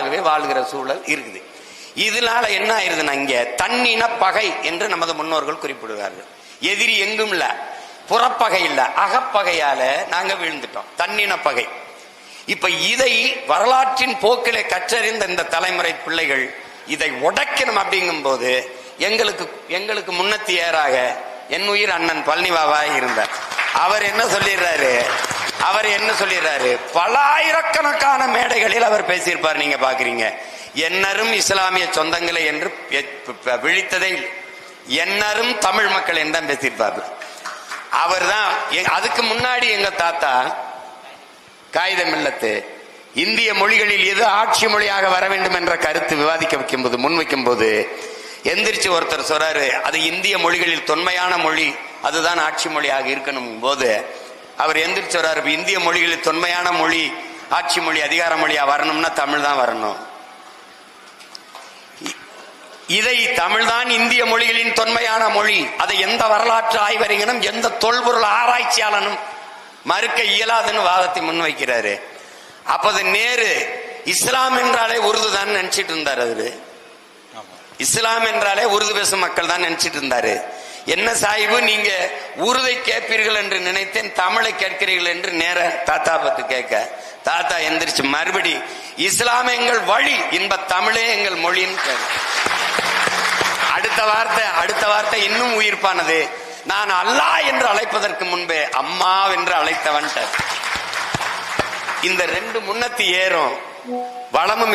ஆகவே வாழ்கிற சூழல் இருக்குது. இதனால என்ன ஆயிருதுன்னா இங்க தன்னின பகை என்று நமது முன்னோர்கள் குறிப்பிடுவார்கள். எதிரி எங்கும் இல்ல புறப்பகை இல்ல அகப்பகையால நாங்க விழுந்துட்டோம். தன்னின பகை. இப்ப இதை வரலாற்றின் போக்கிலே கற்றறிந்த இந்த தலைமுறை பிள்ளைகள் இதை உடைக்கணும் அப்படிங்கும் போது எங்களுக்கு எங்களுக்கு முன்னத்தியராக என் உயிர் அண்ணன் பழனிவாவா இருந்தார். அவர் என்ன சொல்லிடுறாரு? அவர் என்ன சொல்லிடுறாரு? பல ஆயிரக்கணக்கான மேடைகளில் அவர் பேசியிருப்பார் நீங்க பாக்குறீங்க. என்னரும் இஸ்லாமிய சொந்தங்களை என்று விழித்ததை என்னரும் தமிழ் மக்கள் என்று பேசியிருப்பார். அவர் தான் அதுக்கு முன்னாடி எங்க தாத்தா காகிதம் இல்லத்து இந்திய மொழிகளில் எது ஆட்சி மொழியாக வர வேண்டும் என்ற கருத்து விவாதிக்க வைக்கும் போது முன்வைக்கும் போது எந்திரிச்சு ஒருத்தர் சொல்றாரு அது இந்திய மொழிகளில் தொன்மையான மொழி அதுதான் ஆட்சி மொழியாக இருக்கணும் போது அவர் எந்திரிச்சு வர்றாரு. "இப்ப இந்திய மொழிகளில் தொன்மையான மொழி ஆட்சி மொழி அதிகார மொழியா வரணும்னா தமிழ் தான் வரணும். இதை தமிழ்தான் இந்திய மொழிகளின் தொன்மையான மொழி. அதை எந்த வரலாற்று ஆய்வறிஞனும் எந்த தொல்பொருள் ஆராய்ச்சியாளனும் மறுக்க இயலாதுன்னு வாதத்தை முன்வைக்கிறாரு. அப்போது நேரு இஸ்லாம் என்றாலே உருது தான் நினைச்சிட்டு இருந்தார் அவரு. இஸ்லாம் என்றாலே உருது பேசும் மக்கள் தான் நினைச்சிட்டு இருந்தாரு. என்ன சாஹிபு நீங்க உருதை கேட்பீர்கள் என்று நினைத்தேன் தமிழை கேட்கிறீர்கள் என்று நேர தாத்தா பத்து கேட்க. தாத்தா எந்திரிச்சு மறுபடி இஸ்லாம் எங்கள் வழி இன்ப தமிழே எங்கள் மொழின்னு அடுத்த வார்த்தை அடுத்த வார்த்தை இன்னும் உயிர்ப்பானது. நான் அல்லா என்று அழைப்பதற்கு முன்பே அம்மா என்று அழைத்தவன் இந்த ரெண்டு முன்னத்தி ஏறும். வளமும்